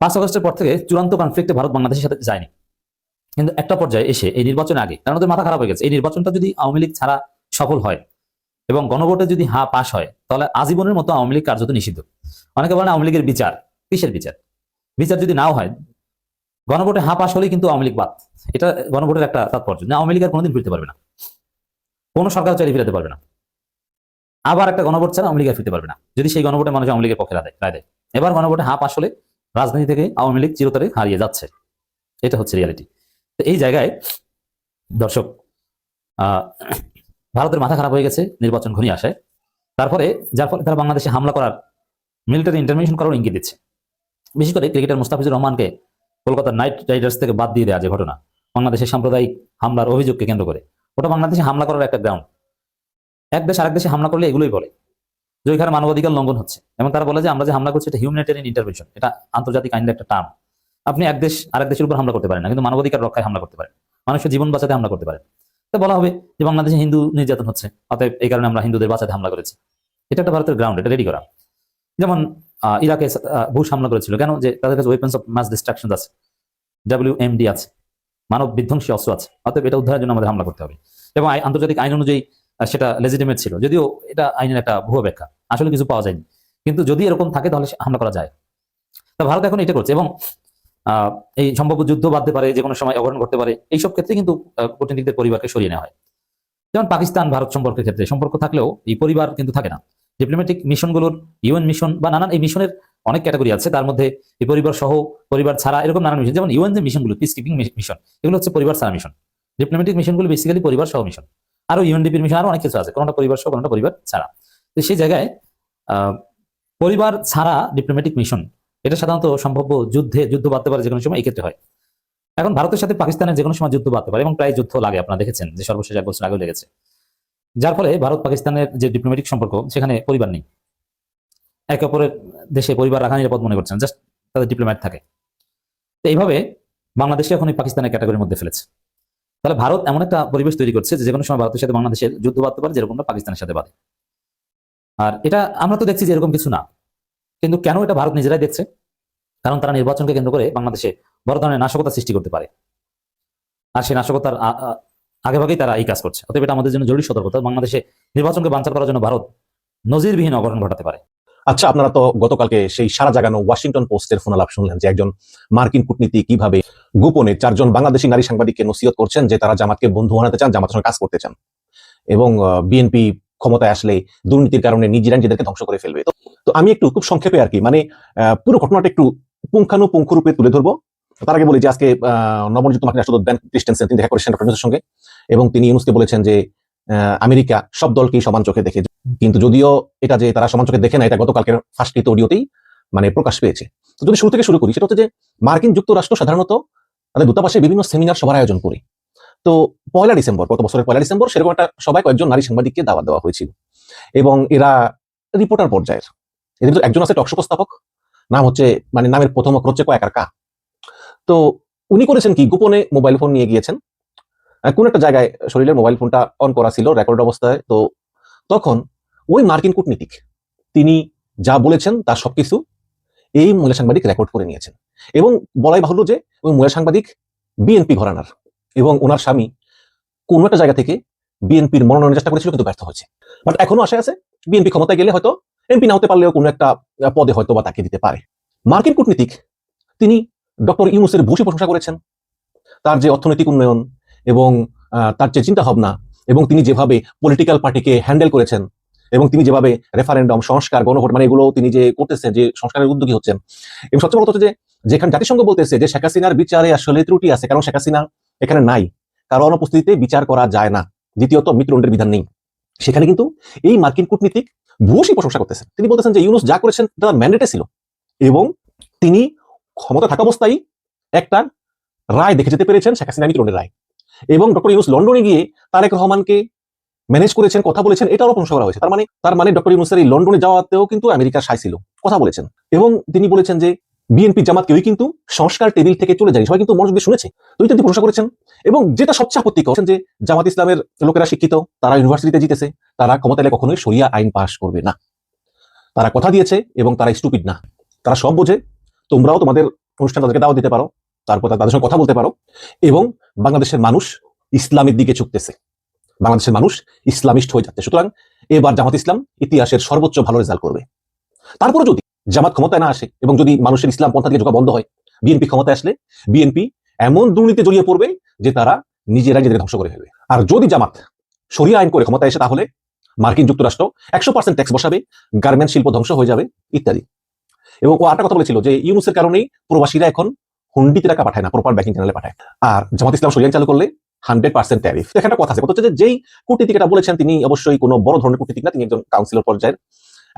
K: পাঁচ আগস্টের পর থেকে চূড়ান্ত কনফ্লিক্টে ভারত বাংলাদেশের সাথে যায়নি। কিন্তু একটা পর্যায়ে এসে এই নির্বাচনের আগে, কারণ ওদের মাথা খারাপ হয়ে গেছে। এই নির্বাচনটা যদি আওয়ামী লীগ ছাড়া সফল হয় এবং গণভোটে যদি হা পাশ হয়, তাহলে আজীবনের মতো আওয়ামী লীগ কার্যত নিষিদ্ধ। অনেকে বলেন আওয়ামী লীগের বিচার, কিসের বিচার? বিচার যদি নাও হয় গণভোটে হা পাশ হলেই কিন্তু আওয়ামী লীগ বাদ। এটা গণভোটের একটা তাৎপর্য। না, আওয়ামী লীগ আর কোনোদিন ফিরতে পারবে না। কোনো সরকার চাইলে ফিরাতে পারবে না। আবার একটা গণভোট ছাড়া আওয়ামী লীগ আর ফিরতে পারবে না। যদি সেই গণভোটে মানুষ আওয়ামী লীগের পক্ষে রায় দেয়- এবার গণভোটে হা পাশ হলে রাজনীতি থেকে আওয়ামী লীগ চিরতরে হারিয়ে যাচ্ছে। এটা হচ্ছে রিয়ালিটি তো এই জায়গায় দর্শক ভারতের মাথা খারাপ হয়ে গেছে, নির্বাচন ঘনিয়ে আসে তারপরে যার ফলে তারা বাংলাদেশে হামলা করার মিলিটারি ইন্টারভেনশন করার ইঙ্গিত দিচ্ছে। বিশেষ করে ক্রিকেটার মুস্তাফিজুর রহমানকে কলকাতার নাইট রাইডার্স থেকে বাদ দিয়ে দেওয়া যে ঘটনা, বাংলাদেশের সাম্প্রদায়িক হামলার অভিযোগকে কেন্দ্র করে। ওটা বাংলাদেশে হামলা করার একটা গ্রাউন্ড এক দেশ আরেক দেশে হামলা করলে এগুলোই বলে যে ওইখানে মানবাধিকার লঙ্ঘন হচ্ছে। এবং তারা বলে যে আমরা যে হামলা করছি এটা হিউম্যানিটেরিয়ান ইন্টারভেনশন এটা আন্তর্জাতিক আইনের একটা টার্ম। আপনি এক দেশ আরেক দেশের উপর হামলা করতে পারেন না, কিন্তু মানবাধিকার রক্ষায় হামলা করতে পারেন। মানুষের জীবন বাঁচাতে হামলা করতে পারেন। তা বলা হবে যে বাংলাদেশে হিন্দু নির্যাতন হচ্ছে, অতএব এই কারণে আমরা হিন্দুদের বাঁচাতে হামলা করেছি। এটা একটা ভারতের গ্রাউন্ড এটা রেডি করা। যেমন ইরাকে বুশ হামলা করেছিল। কেন? যে তাদের কাছে ওয়েপন্স অফ মাস ডিস্ট্রাকশন আছে। ডাব্লিউ এমডি আছে। মানব বিধ্বংসী অস্ত্র আছে। অতএব এটা উদ্ধারের জন্য আমাদের হামলা করতে হবে। এবং আন্তর্জাতিক আইন অনুযায়ী সেটা লেজিটিমেট ছিল। যদিও এটা আইনের একটা ভুয়ো ব্যাখ্যা আসলে কিছু পাওয়া যায়নি। কিন্তু যদি এরকম থাকে, তাহলে হামলা করা যায়। তা ভারত এখন এটা করছে। এবং এই সম্ভাব্য যুদ্ধ বাঁধতে পারে, যে কোনো সময় অঘটন করতে পারে, এইসব ক্ষেত্রে কিন্তু কূটনীতিকদের পরিবারকে সরিয়ে নেওয়া হয়। যেমন পাকিস্তান ভারত সম্পর্কের ক্ষেত্রে, সম্পর্ক থাকলেও এই পরিবার কিন্তু থাকে না। ডিপ্লোম্যাটিক মিশনগুলোর ইউএন মিশন বা নানান এই মিশনের অনেক ক্যাটাগরি আছে। তার মধ্যে এই পরিবার সহ, পরিবার ছাড়া এরকম নানান মিশন যেমন ইউএন যে মিশনগুলো পিস কিপিং মিশন এগুলো হচ্ছে পরিবার ছাড়া মিশন ডিপ্লোম্যাটিক মিশনগুলো বেসিক্যালি পরিবার সহ মিশন আরও ইউএনডিপির মিশন আরও অনেক কিছু আছে, কোনটা পরিবার সহ, কোনটা পরিবার ছাড়া। তো সেই জায়গায় পরিবার ছাড়া ডিপ্লোম্যাটিক মিশন এটা সাধারণত সম্ভাব্য যুদ্ধে, যুদ্ধ বাড়তে পারে যে কোনো সময় এক্ষেত্রে হয়। এখন ভারতের সাথে পাকিস্তানের যে কোনো সময় যুদ্ধ বাড়তে পারে, এবং প্রায় যুদ্ধ লাগে আপনারা দেখেছেন, যে সর্বশেষ এক বছর আগেও লেগেছে। যার ফলে ভারত পাকিস্তানের যে ডিপ্লোম্যাটিক সম্পর্ক, সেখানে পরিবার নেই। একে অপরের দেশে পরিবার রাখা নিরাপদ মনে করছেন জাস্ট তাদের ডিপ্লোম্যাট থাকে। তো এইভাবে বাংলাদেশে এখন পাকিস্তানের ক্যাটাগরির মধ্যে ফেলেছে। তাহলে ভারত এমন একটা পরিবেশ তৈরি করছে যে কোনো সময় ভারতের সাথে বাংলাদেশের যুদ্ধ বাঁধতে পারে, যেরকমটা পাকিস্তানের সাথে বাঁধে। আর এটা আমরা তো দেখছি যে এরকম কিছু না। কিন্তু কেন এটা ভারত নিজেরাই দেখছে? কারণ তারা নির্বাচনকে কেন্দ্র করে বাংলাদেশে বড় ধরনের নাশকতা সৃষ্টি করতে পারে। আর সেই নাশকতার আগেভাগেই তারা এই কাজ করছে। অতএব এটা আমাদের জন্য জরুরি সতর্কতা। বাংলাদেশে নির্বাচনকে বাঞ্চার করার জন্য ভারত নজিরবিহীন অঘটন ঘটাতে পারে।
M: আচ্ছা আপনারা তো গতকালকে সেই সারা জাগানো ওয়াশিংটন পোস্টের ফোন ফোনালাপ শুনলেন যে একজন মার্কিন কূটনীতি কীভাবে গোপনে চারজন বাংলাদেশি নারী সাংবাদিককে নসিহত করছেন যে তারা জামাতকে বন্ধু বানাতে চান জামাতের সঙ্গে কাজ করতে চান। এবং বিএনপি ক্ষমতায় আসলে দুর্নীতির কারণে নিজেরা নিজেদেরকে ধ্বংস করে ফেলবে। তো- আমি একটু খুব সংক্ষেপে আর কি মানে পুরো ঘটনাটা একটু পুঙ্খানুপুঙ্খ রূপে তুলে ধরবো। তার আগে বলি যে আজকে নবনিযুক্ত মার্কিন রাষ্ট্রদূত বেন ক্রিস্টেনসেন, তিনি দেখা করেছেন সঙ্গে। এবং তিনি ইউনুসকে বলেছেন যে আমেরিকা সব দলকেই সমান চোখে দেখে। কিন্তু যদিও এটা যে তারা সমান চোখে দেখে না, এটা গতকালকের ফার্স্টকৃত অডিওতেই মানে প্রকাশ পেয়েছে। তো যদি শুরু থেকে শুরু করি, সেটা হচ্ছে যে, মার্কিন যুক্তরাষ্ট্র সাধারণত তাদের দূতাবাসে বিভিন্ন সেমিনার সভার আয়োজন করে। তো পয়লা ডিসেম্বর, গত বছরের পয়লা ডিসেম্বর সেরকম একটা সবাই কয়েকজন নারী সাংবাদিককে দাওয়াত দেওয়া হয়েছিল। এবং এরা রিপোর্টার পর্যায়ের। এদের একজন আছে টকশো উপস্থাপক। নাম হচ্ছে মানে নামের প্রথম অক্ষর হচ্ছে কয়েকার কা। তো উনি করেছেন কি? গোপনে মোবাইল ফোন নিয়ে গিয়েছেন। কোন একটা জায়গায় শরীরের মোবাইল ফোনটা অন করা ছিল রেকর্ড অবস্থায়, তো তখন ওই মার্কিন কূটনীতিক, তিনি যা বলেছেন তার সবকিছু এই মহিলা সাংবাদিক রেকর্ড করে নিয়েছেন। এবং বলাই বাহুল্য যে ওই মহিলা সাংবাদিক বিএনপি ঘরানার এবং ওনার স্বামী কোন একটা জায়গা থেকে বিএনপির মনোনয়নের চেষ্টা করেছিল, কিন্তু ব্যর্থ হয়েছে। বাট এখনও আশা আছে বিএনপি ক্ষমতায় গেলে হয়তো এমপি না হতে পারলেও কোনো একটা পদে হয়তো বা তাকে দিতে পারে। মার্কিন কূটনীতিক, তিনি ডক্টর ইউনুসের ভূষী প্রশংসা করেছেন। তার যে অর্থনৈতিক উন্নয়ন এবং তার যে চিন্তা ভাবনা এবং তিনি যেভাবে পলিটিক্যাল পার্টিকে হ্যান্ডেল করেছেন এবং তিনি যেভাবে রেফারেন্ডাম সংস্কার, গণভোট মানে এগুলো তিনি যে করতেছেন, যে সংস্কারের উদ্যোগী হচ্ছেন। এবং সবচেয়ে বড় হচ্ছে যেখানে জাতিসংঘ বলতেছে যে শেখ হাসিনার বিচারে আসলে ত্রুটি আছে, কারণ শেখ হাসিনা এখানে নাই। কারও অনুপস্থিতিতে বিচার করা যায় না। দ্বিতীয়ত মৃত্যুদণ্ডের বিধান নেই। সেখানে কিন্তু এই মার্কিন কূটনীতিক ভূয়সী প্রশংসা করতেছেন। তিনি বলতেছেন যে ইউনুস যা করেছেন তার ম্যান্ডেটে ছিল এবং তিনি ক্ষমতা থাকা অবস্থায় একটা রায় দেখে যেতে পেরেছেন শেখ হাসিনা মৃত্যুদণ্ডের রায়। এবং ডক্টর ইউনুস লন্ডনে গিয়ে তারেক রহমানকে ম্যানেজ করেছেন, কথা বলেছেন, এটাও প্রশংসা করা হয়েছে। তার মানে তার মানে ডক্টর ইউনুসের এই লন্ডনে যাওয়াতেও কিন্তু আমেরিকার সাই ছিল, কথা বলেছেন। এবং তিনি বলেছেন যে, বিএনপি জামাত কেউই কিন্তু সংস্কার টেবিল থেকে চলে যায় সবাই কিন্তু মনোযোগ দিয়ে শুনেছে। এটা তিনি প্রশংসা করেছেন। এবং যেটা সবচেয়ে আপত্তিকর যে, জামাত ইসলামের লোকেরা শিক্ষিত, তারা ইউনিভার্সিটিতে জিতেছে, তারা ক্ষমতায় এলে কখনোই সরিয়া আইন পাশ করবে না। তারা কথা দিয়েছে এবং তারা স্টুপিড না। তারা সব বোঝে। তোমরাও তোমাদের অনুষ্ঠান তাদেরকে দাওয়াত দিতে পারো। তারপর তাদের সঙ্গে কথা বলতে পারো। এবং বাংলাদেশের মানুষ ইসলামের দিকে ঝুঁকতেছে। বাংলাদেশের মানুষ ইসলামিস্ট হয়ে যাচ্ছে। সুতরাং এবার জামাত ইসলাম ইতিহাসের সর্বোচ্চ ভালো রেজাল্ট করবে। তারপরে যদি জামাত ক্ষমতায় না আসে এবং যদি মানুষের ইসলাম পন্থা থেকে ঢোকা বন্ধ হয়, বিএনপি ক্ষমতায় আসলে বিএনপি এমন দুর্নীতি জড়িয়ে পড়বে যে তারা নিজেরা নিজেদের ধ্বংস করে ফেলবে। আর যদি জামাত সরিয়া আইন করে ক্ষমতায় এসে তাহলে মার্কিন যুক্তরাষ্ট্র একশো পার্সেন্ট ট্যাক্স বসাবে গার্মেন্ট শিল্প ধ্বংস হয়ে যাবে, ইত্যাদি। এবং ও আরেকটা কথা বলেছিল যে ইউনুসের কারণেই প্রবাসীরা এখন হুন্ডিতে টাকা পাঠায় না প্রপার ব্যাংকিং চ্যানেলে পাঠায়। আর জামাত ইসলাম সরিয়া চালু করলে হান্ড্রেড পার্সেন্ট ট্যারিফ এখানে কথা আছে কথা হচ্ছে যেই কূটনীতিক এটা বলেছেন, তিনি অবশ্যই কোনো বড় ধরনের কূটনীতিক না, তিনি একজন কাউন্সিলর পর্যায়ের।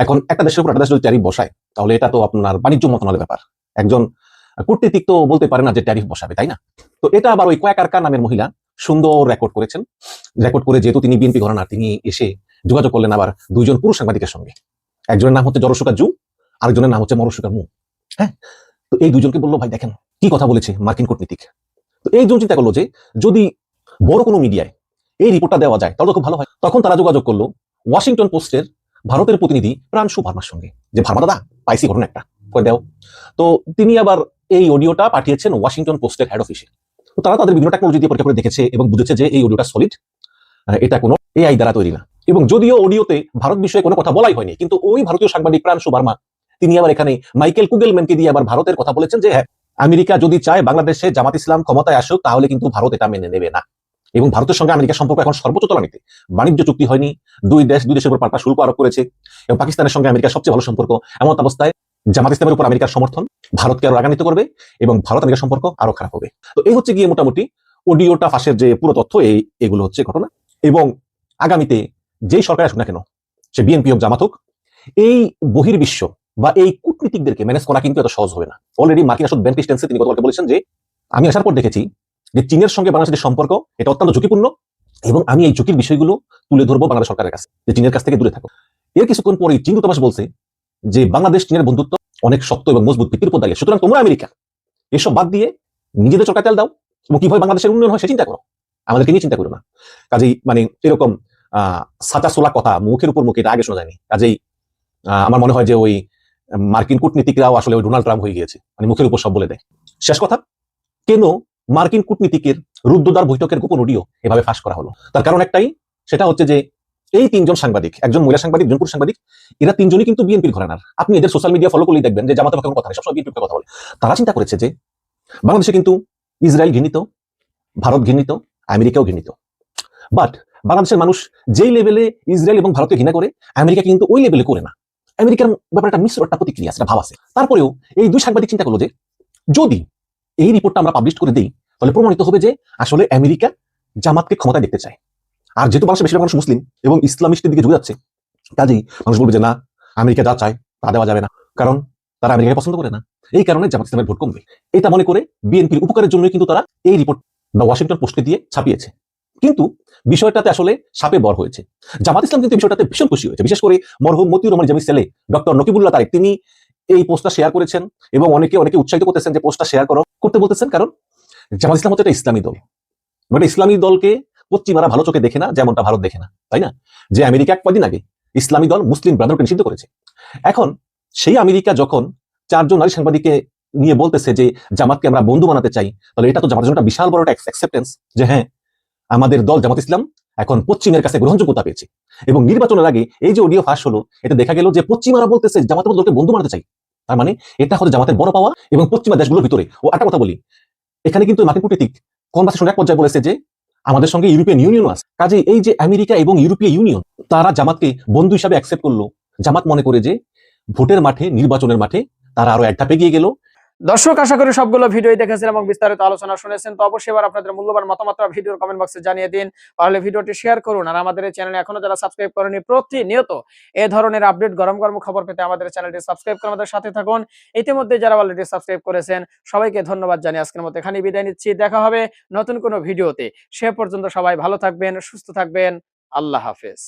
M: এখন একটা দেশের উপর একটা দেশ যদি ট্যারিফ বসায়, তাহলে এটা তো আপনার বাণিজ্য মন্ত্রণালয়ের ব্যাপার। একজন কূটনীতিক তো বলতে পারে না যে ট্যারিফ বসাবে, তাই না? তো এটা আবার ওই কয়েকারকা নামের মহিলা সুন্দর রেকর্ড করেছেন। রেকর্ড করে যেহেতু তিনি বিএনপি ঘরানার তিনি এসে যোগাযোগ করলেন আবার দুইজন পুরুষ সাংবাদিকের সঙ্গে। একজনের নাম হচ্ছে জরসুকা জু, আরেকজনের নাম হচ্ছে মরসুকা মু। হ্যাঁ? তো এই দুজনকে বলল, ভাই, দেখেন, কি কথা বলেছে মার্কিন কূটনীতিক? তো এই জন চিন্তা করল যে, যদি বড় কোনো মিডিয়ায় এই রিপোর্টটা দেওয়া যায়, তাহলে খুব ভালো হয়। তখন তারা যোগাযোগ করল ওয়াশিংটন পোস্টের ভারতের প্রতিনিধি প্রাণশু ভার্মার সঙ্গে। যে, ভার্মা দাদা পাইসি ঘটনা একটা, করে দাও। তো তিনি আবার এই অডিওটা পাঠিয়েছেন ওয়াশিংটন পোস্টের হেড অফিসে তো তারা তাদের বিভিন্ন টেকনোলজি দিয়ে পরীক্ষা করে দেখেছে এবং বুঝেছে যে, এই অডিওটা সলিড এটা কোনো এআই দ্বারা তৈরি না। এবং যদিও অডিওতে ভারত বিষয়ে কোনো কথা বলাই হয়নি, কিন্তু ওই ভারতীয় সাংবাদিক প্রাণশু ভার্মা তিনি আবার এখানে মাইকেল কুগেলম্যানকে দিয়ে আবার ভারতের কথা বলেছেন যে হ্যাঁ আমেরিকা যদি চায় বাংলাদেশে জামাত ইসলাম ক্ষমতায় আসুক, তাহলে কিন্তু ভারত এটা মেনে নেবে না। এবং ভারতের সঙ্গে আমেরিকার সম্পর্ক এখন সর্বোচ্চ তলানিতে। বাণিজ্য চুক্তি হয়নি, দুই দেশ, দুই দেশের উপর পাল্টা শুল্ক আরোপ করেছে। এবং পাকিস্তানের সঙ্গে আমেরিকার সবচেয়ে ভালো সম্পর্ক এমন অবস্থায় জামাত ইসলামের উপর আমেরিকার সমর্থন ভারতকে আরও রাগান্বিত করবে এবং ভারত আমেরিকার সম্পর্ক আরও খারাপ হবে। তো এই হচ্ছে গিয়ে মোটামুটি অডিওটা ফাঁসের যে পুরো তথ্য, এই, এগুলো হচ্ছে ঘটনা। এবং আগামীতে যেই সরকার আসুক না কেন, সে বিএনপি হোক, জামাত হোক, এই বহির্বিশ্ব বা এই কূটনীতিকদেরকে ম্যানেজ করা কিন্তু এত সহজ হবে না। অলরেডি মার্কিন আসল ব্যান ক্রিস্টেন্সে তিনি গতকালকে বলেছেন যে, আমি আসার পর দেখেছি যে চীনের সঙ্গে বাংলাদেশের সম্পর্ক, এটা অত্যন্ত ঝুঁকিপূর্ণ এবং আমি এই ঝুঁকির বিষয়গুলো তুলে ধরবো বাংলাদেশ সরকারের কাছে, যে চীনের কাছ থেকে দূরে থাকো এর কিছুক্ষণ পরেই চীন দূতাবাস বলছে যে, বাংলাদেশ, চীনের বন্ধুত্ব অনেক শক্ত এবং মজবুত ভিত্তির উপর দাঁড়িয়ে। সুতরাং তোমরা আমেরিকা, এসব বাদ দিয়ে নিজেদের চরকায় তেল দাও এবং কীভাবে বাংলাদেশের উন্নয়ন হয় সে চিন্তা করো। আমাদেরকে নিয়ে চিন্তা করো না। কাজেই মানে এরকম, আহ সাচা সোলা কথা মুখের উপর মুখে, এটা আগে শোনা যায়নি। কাজেই আমার মনে হয় যে ওই মার্কিন কূটনীতিকরাও আসলে ওই ডোনাল্ড ট্রাম্প হয়ে গিয়েছে। মানে মুখের উপর সব বলে দেয়। শেষ কথা, কেন মার্কিন কূটনীতিকের রুদ্ধদ্বার বৈঠকের গোপন অডিও এভাবে ফাঁস করা হলো? তার কারণ একটাই, সেটা হচ্ছে যে এই তিনজন সাংবাদিক, একজন মহিলা সাংবাদিক, একজন পুরুষ সাংবাদিক, এরা তিনজনই কিন্তু বিএনপির ঘরানার। আপনি এদের সোশ্যাল মিডিয়া ফলো করলেই দেখবেন যে পক্ষে কোনো কথা নেই, সবসময় বিএনপির কথা বলে। তারা চিন্তা করেছে যে বাংলাদেশে কিন্তু ইসরায়েল ঘৃণিত, ভারত ঘৃণিত, আমেরিকাও ঘৃণিত। বাট বাংলাদেশের মানুষ যেই লেভেলে ইসরায়েল এবং ভারতকে ঘৃণা করে, আমেরিকা কিন্তু ওই লেভেলে করে না। আমেরিকার ব্যাপারে একটা মিশ্র একটা প্রতিক্রিয়া একটা ভাব আছে। তারপরেও এই দুই সাংবাদিক চিন্তা করল যে, যদি এই রিপোর্টটা আমরা পাবলিশ করে দিই, তাহলে প্রমাণিত হবে যে আসলে আমেরিকা জামাতকে ক্ষমতায় দেখতে চায়। আর যেহেতু মানুষের বেশিরভাগ মানুষ মুসলিম এবং ইসলামিস্টের দিকে ঝুঁকে যাচ্ছে, কাজেই মানুষ বলবে যে, না, আমেরিকা যা চায় তা দেওয়া যাবে না। কারণ তারা আমেরিকাকে পছন্দ করে না। এই কারণে জামাত ইসলামের ভোট কমবে। এটা মনে করে বিএনপির উপকারের জন্য কিন্তু তারা এই রিপোর্ট বা ওয়াশিংটন পোস্টকে দিয়ে ছাপিয়েছে। কিন্তু বিষয়টাতে আসলে সাপে বর হয়েছে। জামাত ইসলাম কিন্তু বিষয়টাতে ভীষণ খুশি হয়েছে। বিশেষ করে মরহুম মতিউর রহমান জামি ছেলে, ডক্টর নকিবুল্লাহ তারেক, তিনি এই পোস্টটা শেয়ার করেছেন এবং অনেকে অনেকে উৎসাহিত করতেছেন যে পোস্টটা শেয়ার করো। করতে বলতেছেন কারণ জামাত ইসলাম হচ্ছে একটা ইসলামী দল। মানে ইসলামী দলকে পশ্চিমারা ভালো চোখে দেখে না, যেমনটা ভারত দেখে না, তাই না? যে আমেরিকা কদিন আগে ইসলামী দল মুসলিম ব্রাদারকে নিষিদ্ধ করেছে। এখন সেই আমেরিকা যখন চারজন নারী সাংবাদিককে নিয়ে বলতেছে যে জামাতকে আমরা বন্ধু বানাতে চাই, তাহলে এটা তো জামাতের জন্য বিশাল বড় একটা যে হ্যাঁ আমাদের দল জামাত ইসলাম এখন পশ্চিমের কাছে গ্রহণযোগ্যতা পেয়েছে। এবং নির্বাচনের আগে এই যে অডিও ফাঁস হলো, এটা দেখা গেল যে পশ্চিমারা বলতেছে জামাতের দলকে বন্ধু বানাতে চাই। তার মানে এটা হচ্ছে জামাতের বড় পাওয়া এবং পশ্চিমা দেশগুলোর ভিতরে। ও একটা কথা বলি, এখানে কিন্তু মার্কিন কূটনীতিক কনভার্সেশন এক পর্যায়ে বলেছে যে আমাদের সঙ্গে ইউরোপিয়ান ইউনিয়ন আছে। কাজে এই যে আমেরিকা এবং ইউরোপীয় ইউনিয়ন, তারা জামাতকে বন্ধু হিসাবে অ্যাকসেপ্ট করল। জামাত মনে করে যে ভোটের মাঠে, নির্বাচনের মাঠে তারা আরও এক ধাপে গিয়ে গেল।
B: দর্শক, আশা করি সবগুলো ভিডিও দেখেছেন এবং বিস্তারিত আলোচনা শুনেছেন। তো অবশ্যই এবার আপনাদের মূল্যবান মতামত ভিডিওর কমেন্ট বক্সে জানিয়ে দিন। তাহলে ভিডিওটি শেয়ার করুন। আর আমাদের এই চ্যানেলে এখনও যারা সাবস্ক্রাইব করেনি প্রতিনিয়ত এ ধরনের আপডেট গরম গরম খবর পেতে আমাদের চ্যানেলটি সাবস্ক্রাইব করে আমাদের সাথে থাকুন। ইতিমধ্যে যারা অলরেডি সাবস্ক্রাইব করেছেন, সবাইকে ধন্যবাদ জানিয়ে আজকের মতো এখানে বিদায় নিচ্ছি। দেখা হবে নতুন কোনো ভিডিওতে। সে পর্যন্ত সবাই ভালো থাকবেন, সুস্থ থাকবেন। আল্লাহ হাফেজ।